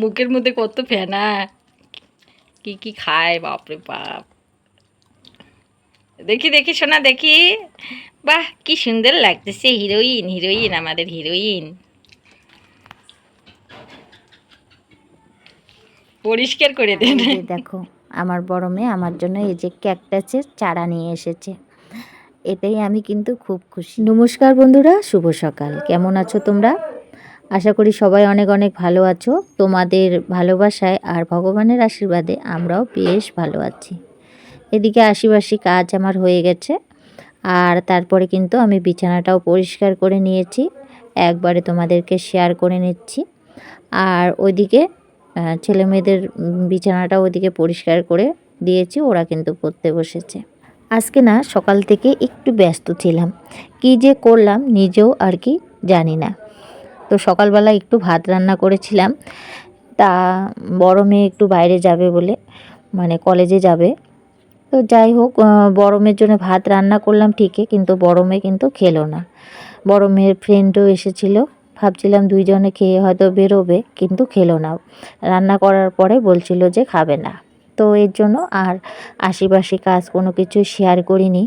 মুখের মধ্যে কত ফেনা। কি কি খায় বাপরে বাপ। দেখি দেখি শোনা দেখি। বাহ কি সুন্দর লাগতেছে হিরোইন হিরোইন আমাদের হিরোইন পরিষ্কার করে দেন। দেখো আমার বড় মেয়ে আমার জন্য এই যে ক্যাকটাসের চারা নিয়ে এসেছে। এটাই আমি কিন্তু খুব খুশি। নমস্কার বন্ধুরা শুভ সকাল। কেমন আছো তোমরা? আশা করি সবাই অনেক অনেক ভালো আছো। তোমাদের ভালোবাসায় আর ভগবানের আশীর্বাদে আমরাও বেশ ভালো আছি। এদিকে আশিবাসি কাজ আমার হয়ে গেছে আর তারপরে কিন্তু আমি বিছানাটাও পরিষ্কার করে নিয়েছি। একবারে তোমাদেরকে শেয়ার করে নিচ্ছি। আর ওইদিকে ছেলে মেয়েদের উম, বিছানাটা ওদিকে পরিষ্কার করে দিয়েছি ওরা কিন্তু পড়তে বসেছে। আজকে না সকাল থেকে একটু ব্যস্ত ছিলাম। কি যে করলাম নিজেও আর কি জানি না। তো সকালবেলা একটু ভাত রান্না করেছিলাম। তা বড় মেয়ে একটু বাইরে যাবে বলে মানে কলেজে যাবে। তো যাই হোক বড় মেয়ের জন্য ভাত রান্না করলাম ঠিকই, কিন্তু বড় মেয়ে কিন্তু খেলো না। বড় মেয়ের ফ্রেন্ডও এসেছিল। ভাবছিলাম দুইজনে খেয়ে হয়তো বেরোবে, কিন্তু খেলো না। রান্না করার পরে বলছিল যে খাবে না। তো এর জন্য আর আশিপাশি কাজ কোনো কিছু শেয়ার করিনি।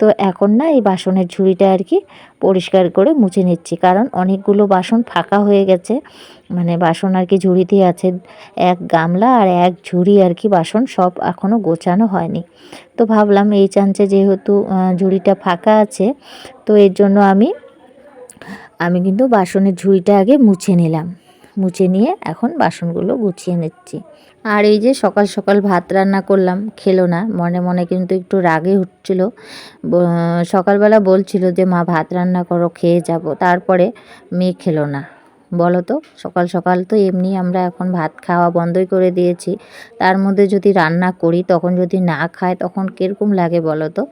তো এখন না এই বাসনের ঝুড়িটা আর কি পরিষ্কার করে মুছে নিচ্ছি। কারণ অনেকগুলো বাসন ফাঁকা হয়ে গেছে। মানে বাসন আর কি ঝুড়িতে আছে। এক গামলা আর এক ঝুড়ি আর কি বাসন সব এখনও গোছানো হয়নি। তো ভাবলাম এই চান্সে যেহেতু ঝুড়িটা ফাঁকা আছে, তো এর জন্য আমি আমি কিন্তু বাসনের ঝুড়িটা আগে মুছে নিলাম। মুছে নিয়ে এখন বাসনগুলো গুছিয়ে নিচ্ছি। আর এই যে সকাল সকাল ভাত রান্না করলাম, খেলো না, মনে মনে কিন্তু একটু রাগে উঠছিল। সকালবেলা বলছিল যে, মা, ভাত রান্না করো, খেয়ে যাব। তারপরে মেয়ে খেলো না। বলো তো, সকাল সকাল তো এমনি আমরা এখন ভাত খাওয়া বন্ধই করে দিয়েছি। তার মধ্যে যদি রান্না করি, তখন যদি না খায় তখন কীরকম লাগে বলো তো?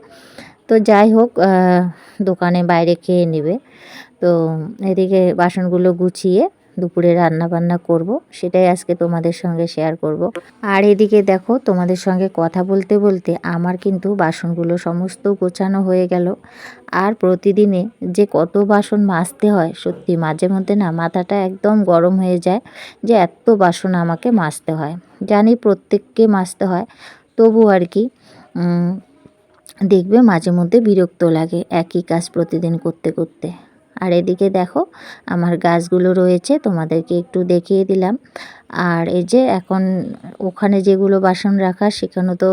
তো যাই হোক দোকানে বাইরে খেয়ে নেবে। তো এদিকে বাসনগুলো গুছিয়ে দুপুরে রান্না বান্না করব, সেটাই আজকে তোমাদের সঙ্গে শেয়ার করব। আর এদিকে দেখো, তোমাদের সঙ্গে কথা বলতে বলতে আমার কিন্তু বাসনগুলো সমস্ত গোছানো হয়ে গেল। আর প্রতিদিনে যে কত বাসন মাজতে হয়, সত্যি মাঝে মধ্যে না মাথাটা একদম গরম হয়ে যায় যে এত বাসন আমাকে মাজতে হয়। জানি প্রত্যেককে মাজতে হয়, তবু আর কি দেখবে মাঝে মধ্যে বিরক্ত লাগে, একই কাজ প্রতিদিন করতে করতে। আর এদিকে দেখো, আমার গাছগুলো রয়েছে, তোমাদেরকে একটু দেখিয়ে দিলাম। আর এই যে এখন ওখানে যেগুলো বাসন রাখা, সেখানে তো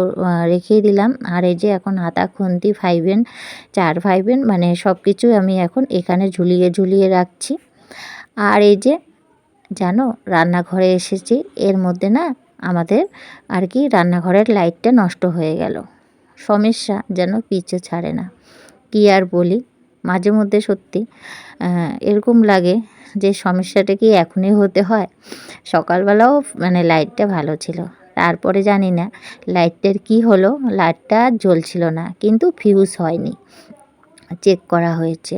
রেখেই দিলাম। আর এই যে এখন হাতা খুন্তি ফাইভেন চার ফাইভেন মানে সব কিছু আমি এখন এখানে ঝুলিয়ে ঝুলিয়ে রাখছি। আর এই যে, জানো, রান্নাঘরে এসেছি, এর মধ্যে না আমাদের আর কি রান্নাঘরের লাইটটা নষ্ট হয়ে গেল। সমস্যা, যেন পিছু ছাড়ে না। কি আর বলি? মাঝে মধ্যে সত্যি এরকম লাগে যে সমস্যাটা কি এখনই হতে হয়। সকালবেলাও মানে লাইটটা ভালো ছিল, তারপরে জানি না লাইটটার কি হলো, লাইটটা জ্বলছিল না, কিন্তু ফিউজ হয়নি চেক করা হয়েছে।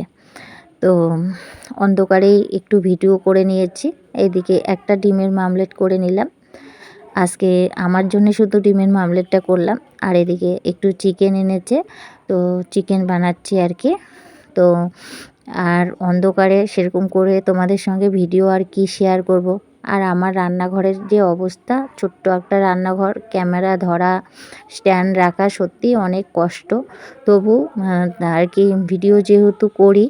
তো অন্ধকারেই একটু ভিডিও করে নিয়েছি, এদিকে একটা ডিমের মামলেট করে নিলাম। আজকে আমার জন্য শুধু ডিমের মামলেটটা করলাম, আর এদিকে একটু চিকেন এনেছে, তো চিকেন বানাচ্ছি আর কি। তো আর অন্ধকারে সেরকম করে তোমাদের সঙ্গে ভিডিও আর কি শেয়ার করব। আর আমার রান্নাঘরের যে অবস্থা, ছোট্ট একটা রান্নাঘর, ক্যামেরা ধরা স্ট্যান্ড রাখা সত্যি অনেক কষ্ট। তবু আর কি ভিডিও যেহেতু করি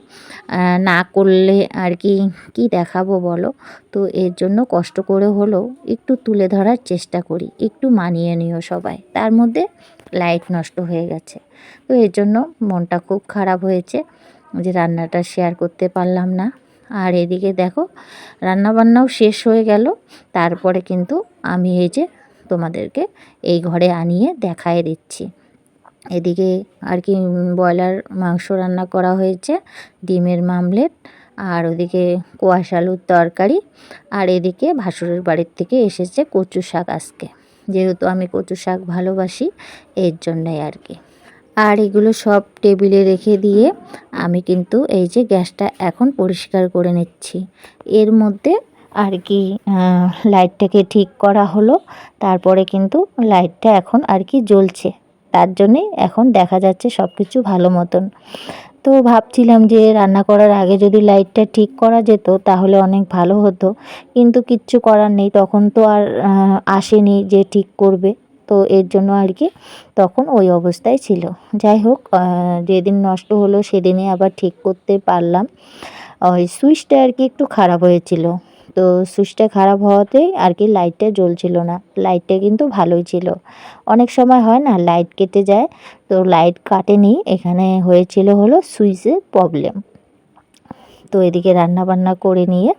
না করলে আর কি কি দেখাবো বলো? তো এর জন্য কষ্ট করে হলেও একটু তুলে ধরার চেষ্টা করি, একটু মানিয়ে নিও সবাই। তার মধ্যে লাইট নষ্ট হয়ে গেছে। তো এর জন্য মনটা খুব খারাপ হয়েছে। যে রান্নাটা শেয়ার করতে পারলাম না। আর এদিকে দেখো, রান্নাবান্নাও শেষ হয়ে গেল। তারপরে কিন্তু আমি এই যে তোমাদেরকে এই ঘরে আনিয়ে দেখায় দিচ্ছি। এদিকে আর কি ব্রয়লার মাংস রান্না করা হয়েছে, ডিমের মামলেট, আর ওদিকে কোয়াশ আলুর তরকারি, আর এদিকে ভাসুরের বাড়ির থেকে এসেছে কচু শাক আজকে। যেহেতু আমি কচু শাক ভালোবাসি, এর জন্যই আর কি। আর এগুলো সব টেবিলে রেখে দিয়ে আমি কিন্তু এই যে গ্যাসটা এখন পরিষ্কার করে নিচ্ছি। এর মধ্যে আর কি লাইটটাকে ঠিক করা হলো। তারপরে কিন্তু লাইটটা এখন আর কি জ্বলছে। তার জন্যেই এখন দেখা যাচ্ছে সব কিছু ভালো মতন। তো ভাবছিলাম যে রান্না করার আগে যদি লাইটটা ঠিক করা যেত তাহলে অনেক ভালো হতো। কিন্তু কিচ্ছু করার নেই। তখন তো আর আসেনি যে ঠিক করবে। তো এর জন্য আর কি তখন ওই অবস্থায় ছিল। যাই হোক যেদিন নষ্ট হলো সেদিনই আবার ঠিক করতে পারলাম। ওই সুইচটা আর কি একটু খারাপ হয়েছিল। তো সুইচটা খারাপ হওয়াতেই আর কি লাইটটা জ্বলছিল না। লাইটটা কিন্তু ভালোই ছিল। অনেক সময় হয় না, লাইট কেটে যায়। তো লাইট কাটেনি, এখানে হয়েছিল হলো সুইচের প্রবলেম। তো এদিকে রান্না বান্না করে নিয়ে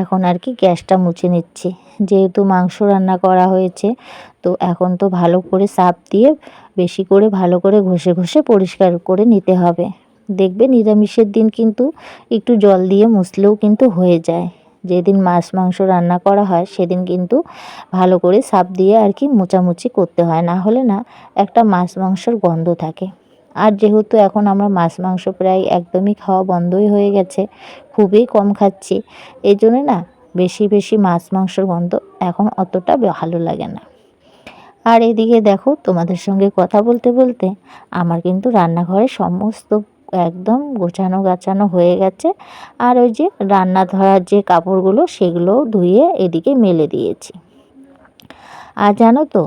এখন আর কি গ্যাসটা মুছে নিচ্ছি। যেহেতু মাংস রান্না করা হয়েছে, তো এখন তো ভালো করে সাপ দিয়ে বেশি করে ভালো করে ঘষে ঘষে পরিষ্কার করে নিতে হবে। দেখবে নিরামিষের দিন কিন্তু একটু জল দিয়ে মুছলেও কিন্তু হয়ে যায়। যেদিন মাছ মাংস রান্না করা হয়, সেদিন কিন্তু ভালো করে সাপ দিয়ে আর কি মোচামুচি করতে হয়। না হলে না একটা মাছ মাংসর গন্ধ থাকে। আর যেহেতু এখন আমরা মাছ মাংস প্রায় একদমই খাওয়া বন্ধই হয়ে গেছে, খুবই কম খাচ্ছি এই না বেশি বেশি মাছ, মাংসর গন্ধ এখন অতটা ভালো লাগে না। আর এদিকে দেখো, তোমাদের সঙ্গে কথা বলতে বলতে আমার কিন্তু রান্নাঘরে সমস্ত একদম গোছানো গাছানো হয়ে গেছে। আর ওই যে রান্না ধরার যে কাপড়গুলো সেগুলোও ধুয়ে এদিকে মেলে দিয়েছি। আর জানো তো,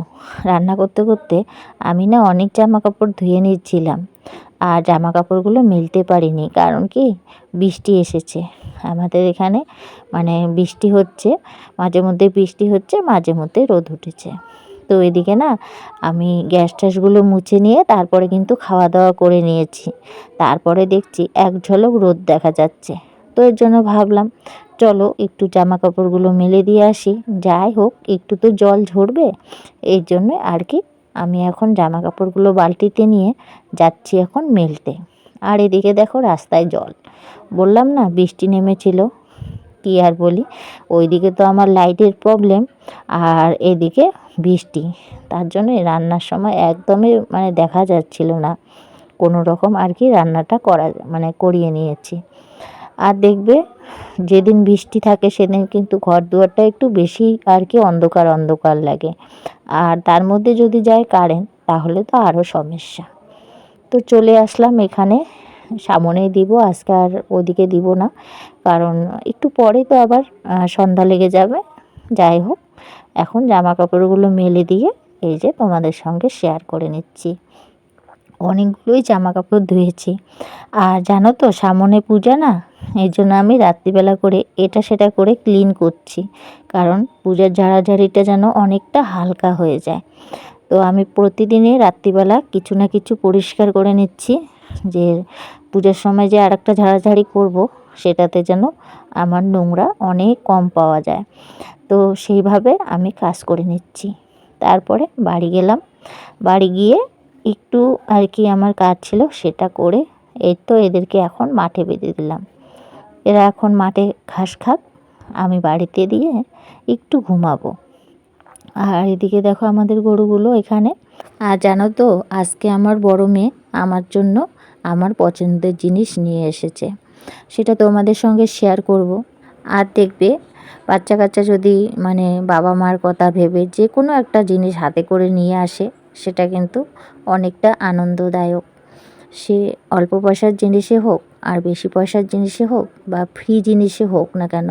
রান্না করতে করতে আমি না অনেক জামা কাপড় ধুয়ে নিচ্ছিলাম। আর জামা কাপড়গুলো মেলতে পারিনি। কারণ কি? বৃষ্টি এসেছে। আমাদের এখানে মানে বৃষ্টি হচ্ছে, মাঝে মধ্যে বৃষ্টি হচ্ছে, মাঝে মধ্যে রোদ উঠেছে। তো এদিকে না, আমি গ্যাস ট্যাসগুলো মুছে নিয়ে তারপরে কিন্তু খাওয়া দাওয়া করে নিয়েছি। তারপরে দেখছি এক ঝলক রোদ দেখা যাচ্ছে। তো এর জন্য ভাবলাম, চলো একটু জামা কাপড়গুলো মেলে দিয়ে আসি। যাই হোক, একটু তো জল ঝরবে এই জন্য আর কি আমি এখন জামা কাপড়গুলো বালতিতে নিয়ে যাচ্ছি এখন মেলতে। আর এদিকে দেখো রাস্তায় জল। বললাম না, বৃষ্টি নেমেছিল। কি আর বলি? ওইদিকে তো আমার লাইটের প্রবলেম, আর এদিকে বৃষ্টি। তার জন্য রান্নার সময় একদমই মানে দেখা যাচ্ছিল না। কোনো রকম আর কি রান্নাটা করা মানে করিয়ে নিয়েছি। আর দেখবে যেদিন বৃষ্টি থাকে সেদিন কিন্তু ঘর দুয়ারটা একটু বেশি আর কি অন্ধকার অন্ধকার লাগে। আর তার মধ্যে যদি যায় কারেন্ট তাহলে তো আরও সমস্যা। তো চলে আসলাম এখানে, সামনেই দিব, আজকে আর ওদিকে দিব না। কারণ একটু পরে তো আবার সন্ধ্যা লেগে যাবে। যাই হোক, এখন জামা কাপড়গুলো মেলে দিয়ে এই যে তোমাদের সঙ্গে শেয়ার করে নিচ্ছি। অনেকগুলোই জামা কাপড় ধুয়েছি। আর জানো তো, সামনে পূজা না এই জন্য আমি রাত্রিবেলা করে এটা সেটা করে ক্লিন করছি। কারণ পূজার ঝাড়াঝাড়িটা যেন অনেকটা হালকা হয়ে যায়। তো আমি প্রতিদিনই রাত্রিবেলা কিছু না কিছু পরিষ্কার করে নিচ্ছি যে পূজার সময় যে আরেকটা ঝাড়াঝাড়ি করব সেটাতে যেন আমার নোংরা অনেক কম পাওয়া যায়। তো সেইভাবে আমি কাজ করে নিচ্ছি। তারপরে বাড়ি গেলাম। বাড়ি গিয়ে একটু আর কি আমার কাজ ছিল সেটা করে এই তো এদেরকে এখন মাঠে বেঁধে দিলাম। এরা এখন মাঠে ঘাস খাক, আমি বাড়িতে দিয়ে একটু ঘুমাবো। আর এদিকে দেখো আমাদের গরুগুলো এখানে। আর জানো তো, আজকে আমার বড় মেয়ে আমার জন্য আমার পছন্দের জিনিস নিয়ে এসেছে। সেটা তোমাদের সঙ্গে শেয়ার করব। আর দেখবে, বাচ্চা কাচ্চা যদি মানে বাবা মার কথা ভেবে যে কোনো একটা জিনিস হাতে করে নিয়ে আসে, সেটা কিন্তু অনেকটা আনন্দদায়ক। সে অল্প পয়সার জিনিসে হোক আর বেশি পয়সার জিনিসে হোক বা ফ্রি জিনিসে হোক না কেন।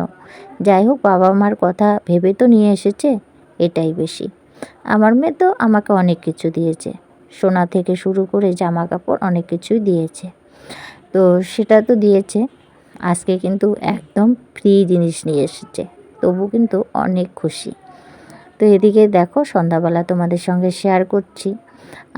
যাই হোক, বাবা মার কথা ভেবে তো নিয়ে এসেছে, এটাই বেশি। আমার মেয়ে তো আমাকে অনেক কিছু দিয়েছে। সোনা থেকে শুরু করে জামা কাপড় অনেক কিছুই দিয়েছে। তো সেটা তো দিয়েছে। আজকে কিন্তু একদম ফ্রি জিনিস নিয়ে এসেছে। তবু কিন্তু অনেক খুশি। তো এদিকে দেখো, সন্ধ্যাবেলা তোমাদের সঙ্গে শেয়ার করছি।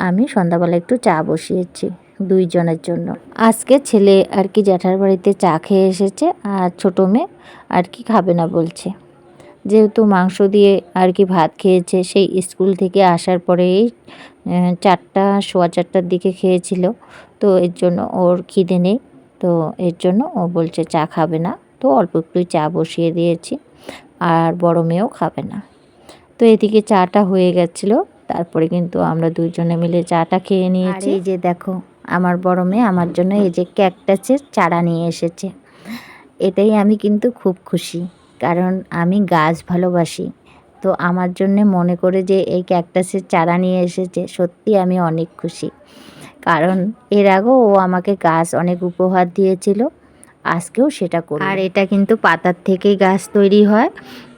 আমি সন্ধ্যাবেলা একটু চা বসিয়েছি। দুইজনের জন্য। আজকে ছেলে আর কি জ্যাঠার বাড়িতে চা খেয়ে এসেছে আর ছোটো মেয়ে আর কি খাবে না বলছে। যেহেতু মাংস দিয়ে আর কি ভাত খেয়েছে সেই স্কুল থেকে আসার পরেই আহ, চারটা সোয়া চারটার দিকে খেয়েছিল। তো এর জন্য ওর খিদে নেই। তো এর জন্য ও বলছে চা খাবে না। তো অল্প একটু চা বসিয়ে দিয়েছি আর বড় মেয়েও খাবে না। তো এদিকে চাটা হয়ে গেছিল। তারপরে কিন্তু আমরা দুইজনে মিলে চাটা খেয়ে নিয়েছি। এই যে দেখো আমার বড় মেয়ে আমার জন্য এই যে ক্যাকটাসের চারা নিয়ে এসেছে। এটাই আমি কিন্তু খুব খুশি, কারণ আমি গাছ ভালোবাসি। তো আমার জন্যে মনে করে যে এই ক্যাকটাসের চারা নিয়ে এসেছে, সত্যি আমি অনেক খুশি। কারণ এর আগেও ও আমাকে গাছ অনেক উপহার দিয়েছিল, আজকেও সেটা করি আর এটা কিন্তু পাতার থেকেই গাছ তৈরি হয়।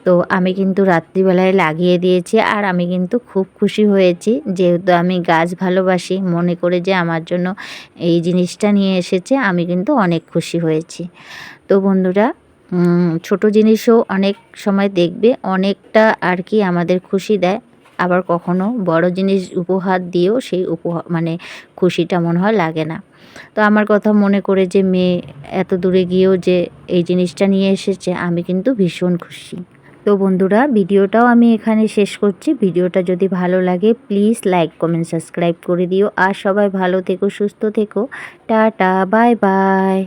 তো আমি কিন্তু রাত্রিবেলায় লাগিয়ে দিয়েছি আর আমি কিন্তু খুব খুশি হয়েছি। যেহেতু আমি গাছ ভালোবাসি, মনে করে যে আমার জন্য এই জিনিসটা নিয়ে এসেছে, আমি কিন্তু অনেক খুশি হয়েছি। তো বন্ধুরা ছোট জিনিসও অনেক সময় দেখবে, অনেকটা আর কি আমাদের খুশি দেয়। আবার কখনো বড় জিনিস উপহার দিয়েও সেই উপহার মানে খুশিটা মনে হয় লাগে না। তো আমার কথা মনে করে যে মেয়ে এত দূরে গিয়েও যে এই জিনিসটা নিয়ে এসেছে, আমি কিন্তু ভীষণ খুশি। তো বন্ধুরা, ভিডিওটাও আমি এখানে শেষ করছি। ভিডিওটা যদি ভালো লাগে প্লিজ লাইক কমেন্ট সাবস্ক্রাইব করে দিও। আর সবাই ভালো থেকো, সুস্থ থেকো। Tata bye bye